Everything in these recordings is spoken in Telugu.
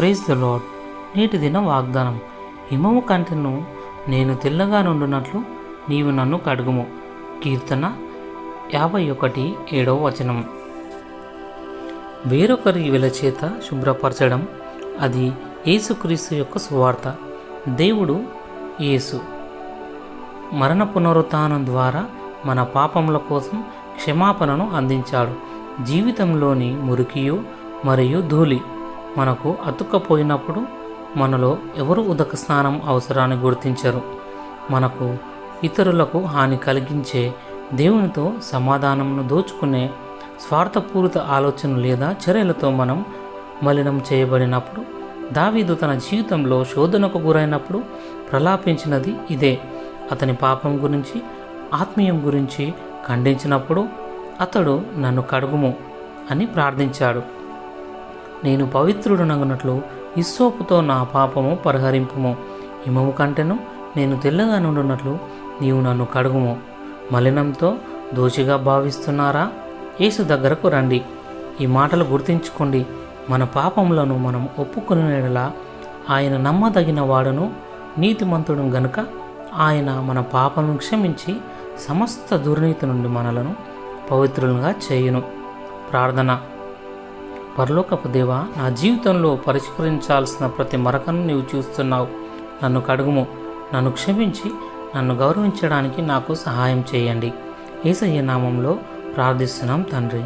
ప్రైజ్ ద లాడ్ నేటి దిన వాగ్దానం. హిమము కంటెను నేను తెల్లగా నుండునట్లు నీవు నన్ను కడుగుము. కీర్తన యాభై ఒకటి ఏడవ వచనం. వేరొకరి వెలచేత శుభ్రపరచడం అది యేసుక్రీస్తు యొక్క సువార్త. దేవుడు యేసు. మరణ పునరుత్నం ద్వారా మన పాపముల కోసం క్షమాపణను అందించాడు. జీవితంలోని మురికియు మరియు ధూళి. మనకు అతుక్కపోయినప్పుడు మనలో ఎవరు ఉదక స్నానం అవసరాన్ని గుర్తించరు. మనకు ఇతరులకు హాని కలిగించే దేవునితో సమాధానంను దోచుకునే స్వార్థపూరిత ఆలోచన లేదా చర్యలతో మనం మలినం చేయబడినప్పుడు దావీదు తన జీవితంలో శోధనకు గురైనప్పుడు ప్రలాపించినది ఇదే. అతని పాపం గురించి ఆత్మీయం గురించి ఖండించినప్పుడు అతడు నన్ను కడుగుము అని ప్రార్థించాడు. నేను పవిత్రుడనగునట్లు ఇస్సోపుతో నా పాపము పరిహరింపుము. హిమము కంటెను నేను తెల్లగా నుండునట్లు నీవు నన్ను కడుగుము. మలినంతో దోషిగా భావిస్తున్నారా? యేసు దగ్గరకు రండి. ఈ మాటలు గుర్తించుకోండి. మన పాపములను మనం ఒప్పుకునేలా ఆయన నమ్మదగిన వాడును నీతిమంతుడు గనుక ఆయన మన పాపను క్షమించి సమస్త దుర్నీతి నుండి మనలను పవిత్రులుగా చేయును. ప్రార్థన. పరలోకపు దేవా నా జీవితంలో పరిష్కరించాల్సిన ప్రతి మరకను నీవు చూస్తున్నావు. నన్ను కడుగుము నన్ను క్షమించి నన్ను గౌరవించడానికి నాకు సహాయం చేయండి. ఏసయ్య నామంలో ప్రార్థిస్తున్నాం తండ్రి.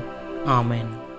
ఆమెను.